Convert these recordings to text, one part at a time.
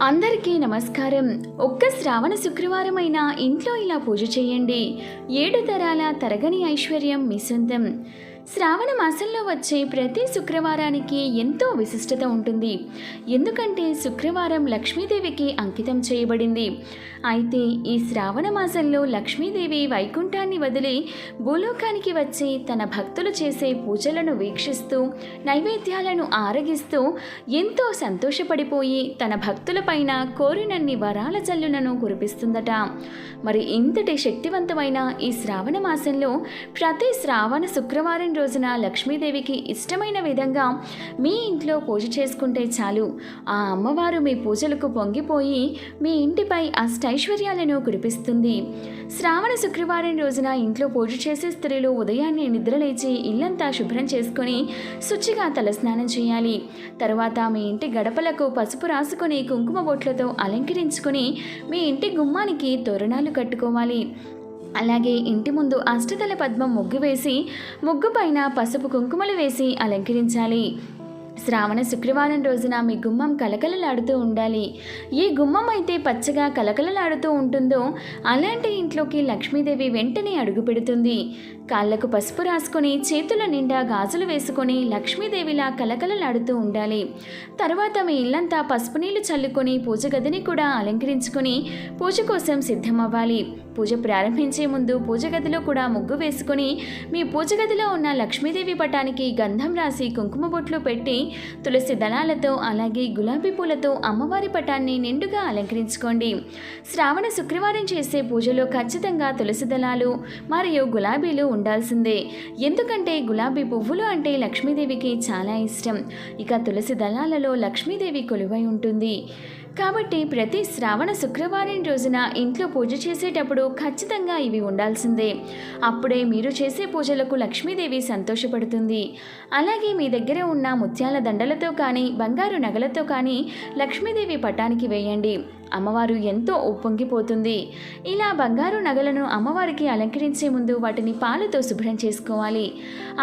అందరికీ నమస్కారం. ఒక్క శ్రావణ శుక్రవారం అయినా ఇంట్లో ఇలా పూజ చేయండి. ఏడు తరాల తరగని ఐశ్వర్యం మీ సొంతం. శ్రావణ మాసంలో వచ్చే ప్రతి శుక్రవారానికి ఎంతో విశిష్టత ఉంటుంది. ఎందుకంటే శుక్రవారం లక్ష్మీదేవికి అంకితం చేయబడింది. అయితే ఈ శ్రావణ మాసంలో లక్ష్మీదేవి వైకుంఠాన్ని వదిలి భూలోకానికి వచ్చి తన భక్తులు చేసే పూజలను వీక్షిస్తూ నైవేద్యాలను ఆరగిస్తూ ఎంతో సంతోషపడిపోయి తన భక్తులపైన కోరినన్ని వరాల జల్లులను కురిపిస్తుందట. మరి ఇంతటి శక్తివంతమైన ఈ శ్రావణ మాసంలో ప్రతి శ్రావణ శుక్రవారం రోజున లక్ష్మీదేవికి ఇష్టమైన విధంగా మీ ఇంట్లో పూజ చేసుకుంటే చాలు. ఆ అమ్మవారు మీ పూజలకు పొంగిపోయి మీ ఇంటిపై అష్టైశ్వర్యాలను కురిపిస్తుంది. శ్రావణ శుక్రవారం రోజున ఇంట్లో పూజ చేసే స్త్రీలు ఉదయాన్నే నిద్రలేచి ఇల్లంతా శుభ్రం చేసుకొని శుచిగా తలస్నానం చేయాలి. తర్వాత మీ ఇంటి గడపలకు పసుపు రాసుకొని కుంకుమ బొట్లతో అలంకరించుకొని మీ ఇంటి గుమ్మానికి తోరణాలు కట్టుకోవాలి. అలాగే ఇంటి ముందు అష్టదళ పద్మం ముగ్గు వేసి ముగ్గు పైన పసుపు కుంకుమలు వేసి అలంకరించాలి. శ్రావణ శుక్రవారం రోజున మీ గుమ్మం కలకలలాడుతూ ఉండాలి. ఏ గుమ్మం అయితే పచ్చగా కలకలలాడుతూ ఉంటుందో అలాంటి ఇంట్లోకి లక్ష్మీదేవి వెంటనే అడుగు పెడుతుంది. కాళ్ళకు పసుపు రాసుకొని చేతుల నిండా గాజులు వేసుకొని లక్ష్మీదేవిలా కలకలలాడుతూ ఉండాలి. తర్వాత మీ ఇల్లంతా పసుపు నీళ్ళు చల్లుకొని పూజ గదిని కూడా అలంకరించుకొని పూజ కోసం సిద్ధమవ్వాలి. పూజ ప్రారంభించే ముందు పూజ గదిలో కూడా ముగ్గు వేసుకుని మీ పూజ గదిలో ఉన్న లక్ష్మీదేవి పటానికి గంధం రాసి కుంకుమ బొట్లు పెట్టి తులసి దళాలతో అలాగే గులాబీ పూలతో అమ్మవారి పటాన్ని నిండుగా అలంకరించుకోండి. శ్రావణ శుక్రవారం చేసే పూజలో ఖచ్చితంగా తులసి దళాలు మరియు గులాబీలు ఉండాల్సిందే. ఎందుకంటే గులాబీ పువ్వులు అంటే లక్ష్మీదేవికి చాలా ఇష్టం. ఇక తులసి దళాలలో లక్ష్మీదేవి కొలువై ఉంటుంది. కాబట్టి ప్రతి శ్రావణ శుక్రవారం రోజున ఇంట్లో పూజ చేసేటప్పుడు ఖచ్చితంగా ఇవి ఉండాల్సిందే. అప్పుడే మీరు చేసే పూజలకు లక్ష్మీదేవి సంతోషపడుతుంది. అలాగే మీ దగ్గర ఉన్న ముత్యాల దండలతో కానీ బంగారు నగలతో కానీ లక్ష్మీదేవి పటానికి వేయండి. అమ్మవారు ఎంతో ఉప్పొంగిపోతుంది. ఇలా బంగారు నగలను అమ్మవారికి అలంకరించే ముందు వాటిని పాలతో శుభ్రం చేసుకోవాలి.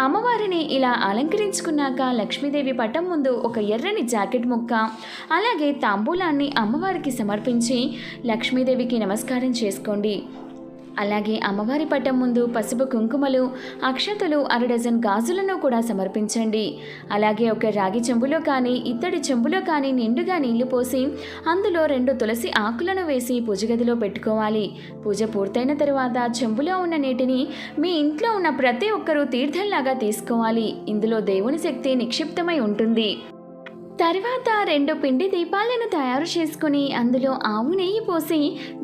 అమ్మవారిని ఇలా అలంకరించుకున్నాక లక్ష్మీదేవి పటం ముందు ఒక ఎర్రని జాకెట్ ముక్క అలాగే తాంబూలాన్ని అమ్మవారికి సమర్పించి లక్ష్మీదేవికి నమస్కారం చేసుకోండి. అలాగే అమ్మవారి పట్టం ముందు పసుపు కుంకుమలు అక్షతలు అరడజన్ గాజులను కూడా సమర్పించండి. అలాగే ఒక రాగి చెంబులో కానీ ఇత్తడి చెంబులో కానీ నిండుగా నీళ్ళు పోసి అందులో రెండు తులసి ఆకులను వేసి పూజ గదిలో పెట్టుకోవాలి. పూజ పూర్తయిన తరువాత చెంబులో ఉన్న నీటిని మీ ఇంట్లో ఉన్న ప్రతి ఒక్కరూ తీర్థంలాగా తీసుకోవాలి. ఇందులో దేవుని శక్తి నిక్షిప్తమై ఉంటుంది. తర్వాత రెండు పిండి దీపాలను తయారు చేసుకుని అందులో ఆవు నెయ్యి పోసి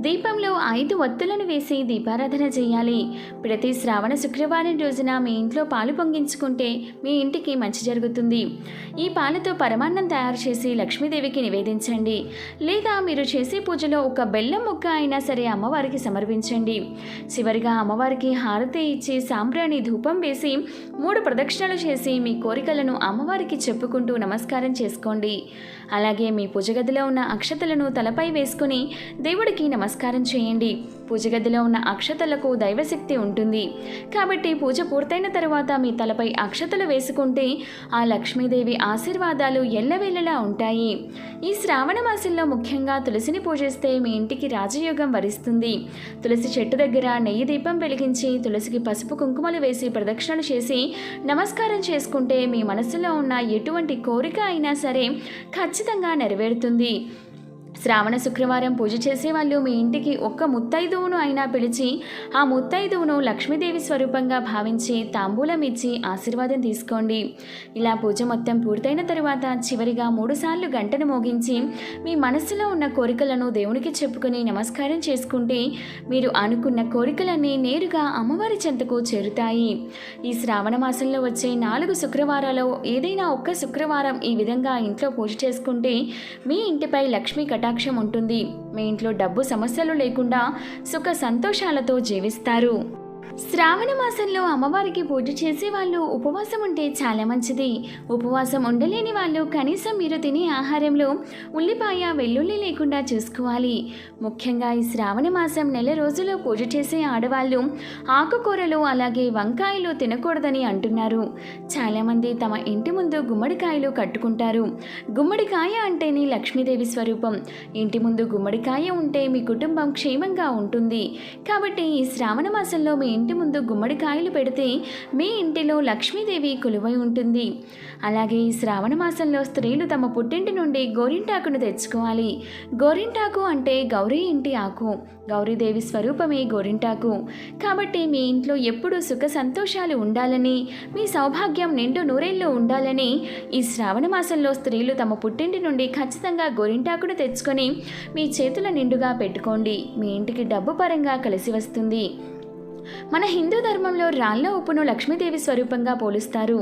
దీపంలో ఐదు ఒత్తులను వేసి దీపారాధన చేయాలి. ప్రతి శ్రావణ శుక్రవారం రోజున మీ ఇంట్లో పాలు పొంగించుకుంటే మీ ఇంటికి మంచి జరుగుతుంది. ఈ పాలతో పరమాన్నం తయారు చేసి లక్ష్మీదేవికి నివేదించండి. లేదా మీరు చేసే పూజలో ఒక బెల్లం ముక్క అయినా సరే అమ్మవారికి సమర్పించండి. చివరిగా అమ్మవారికి హారతి ఇచ్చి సాంబ్రాణి ధూపం వేసి మూడు ప్రదక్షిణలు చేసి మీ కోరికలను అమ్మవారికి చెప్పుకుంటూ నమస్కారం చేసుకోండి. అలాగే మీ పూజ గదిలో ఉన్న అక్షతలను తలపై వేసుకుని దేవుడికి నమస్కారం చేయండి. పూజ గదిలో ఉన్న అక్షతలకు దైవశక్తి ఉంటుంది. కాబట్టి పూజ పూర్తయిన తరువాత మీ తలపై అక్షతలు వేసుకుంటే ఆ లక్ష్మీదేవి ఆశీర్వాదాలు ఎల్లవేళలా ఉంటాయి. ఈ శ్రావణ మాసంలో ముఖ్యంగా తులసిని పూజిస్తే మీ ఇంటికి రాజయోగం వరిస్తుంది. తులసి చెట్టు దగ్గర నెయ్యి దీపం వెలిగించి తులసికి పసుపు కుంకుమలు వేసి ప్రదక్షిణలు చేసి నమస్కారం చేసుకుంటే మీ మనసులో ఉన్న ఎటువంటి కోరిక అయినా సరే ఖచ్చితంగా నెరవేరుతుంది. శ్రావణ శుక్రవారం పూజ చేసేవాళ్ళు మీ ఇంటికి ఒక్క ముత్తైదువును అయినా పిలిచి ఆ ముత్తైదువును లక్ష్మీదేవి స్వరూపంగా భావించి తాంబూలం ఇచ్చి ఆశీర్వాదం తీసుకోండి. ఇలా పూజ మొత్తం పూర్తయిన తరువాత చివరిగా మూడుసార్లు గంటను మోగించి మీ మనస్సులో ఉన్న కోరికలను దేవునికి చెప్పుకుని నమస్కారం చేసుకుంటే మీరు అనుకున్న కోరికలన్నీ నేరుగా అమ్మవారి చెంతకు చేరుతాయి. ఈ శ్రావణ మాసంలో వచ్చే నాలుగు శుక్రవారాలు ఏదైనా ఒక్క శుక్రవారం ఈ విధంగా ఇంట్లో పూజ చేసుకుంటే మీ ఇంటిపై లక్ష్మీ కటాక్షం ఉంటుంది. మీ ఇంట్లో డబ్బు సమస్యలు లేకుండా సుఖ సంతోషాలతో జీవిస్తారు. శ్రావణ మాసంలో అమ్మవారికి పూజ చేసే వాళ్ళు ఉపవాసం ఉంటే చాలా మంచిది. ఉపవాసం ఉండలేని వాళ్ళు కనీసం మీరు తినే ఆహారంలో ఉల్లిపాయ వెల్లుల్లి లేకుండా చూసుకోవాలి. ముఖ్యంగా ఈ శ్రావణ మాసం నెల రోజులు పూజ చేసే ఆడవాళ్ళు ఆకుకూరలు అలాగే వంకాయలు తినకూడదని అంటున్నారు. చాలామంది తమ ఇంటి ముందు గుమ్మడికాయలు కట్టుకుంటారు. గుమ్మడికాయ అంటేనే లక్ష్మీదేవి స్వరూపం. ఇంటి ముందు గుమ్మడికాయ ఉంటే మీ కుటుంబం క్షేమంగా ఉంటుంది. కాబట్టి ఈ శ్రావణ మాసంలో మీ ఇంటి ముందు గుమ్మడికాయలు పెడితే మీ ఇంటిలో లక్ష్మీదేవి కొలువై ఉంటుంది. అలాగే ఈ శ్రావణ మాసంలో స్త్రీలు తమ పుట్టింటి నుండి గోరింటాకును తెచ్చుకోవాలి. గోరింటాకు అంటే గౌరీ ఇంటి ఆకు. గౌరీదేవి స్వరూపమే గోరింటాకు. కాబట్టి మీ ఇంట్లో ఎప్పుడూ సుఖ సంతోషాలు ఉండాలని మీ సౌభాగ్యం నిండు నూరేళ్ళు ఉండాలని ఈ శ్రావణ మాసంలో స్త్రీలు తమ పుట్టింటి నుండి ఖచ్చితంగా గోరింటాకును తెచ్చుకొని మీ చేతుల నిండుగా పెట్టుకోండి. మీ ఇంటికి డబ్బు పరంగా కలిసి వస్తుంది. మన హిందూ ధర్మంలో రాళ్ళ ఉప్పును లక్ష్మీదేవి స్వరూపంగా పోలుస్తారు.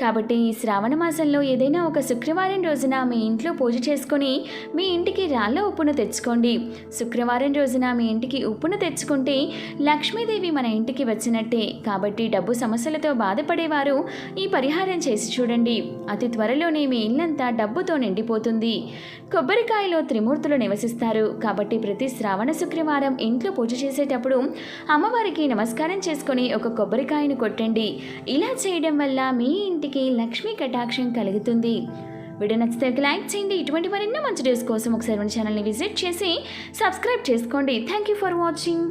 కాబట్టి ఈ శ్రావణ మాసంలో ఏదైనా ఒక శుక్రవారం రోజున మీ ఇంట్లో పూజ చేసుకొని మీ ఇంటికి రాళ్ళ ఉప్పును తెచ్చుకోండి. శుక్రవారం రోజున మీ ఇంటికి ఉప్పును తెచ్చుకుంటే లక్ష్మీదేవి మన ఇంటికి వచ్చినట్టే. కాబట్టి డబ్బు సమస్యలతో బాధపడేవారు ఈ పరిహారం చేసి చూడండి. అతి త్వరలోనే మీ ఇల్లంతా డబ్బుతో నిండిపోతుంది. కొబ్బరికాయలో త్రిమూర్తులు నివసిస్తారు. కాబట్టి ప్రతి శ్రావణ శుక్రవారం ఇంట్లో పూజ చేసేటప్పుడు అమ్మవారికి నమస్కారం చేసుకొని ఒక కొబ్బరికాయను కొట్టండి. ఇలా చేయడం వల్ల మీ ఇంటికి లక్ష్మీ కటాక్షం కలుగుతుంది. వీడియో నచ్చితే లైక్ చేయండి. ఇటువంటి మరెన్నో మంచి డేస్ కోసం ఒకసారి మన ఛానల్ని విజిట్ చేసి సబ్స్క్రైబ్ చేసుకోండి. Thank you for watching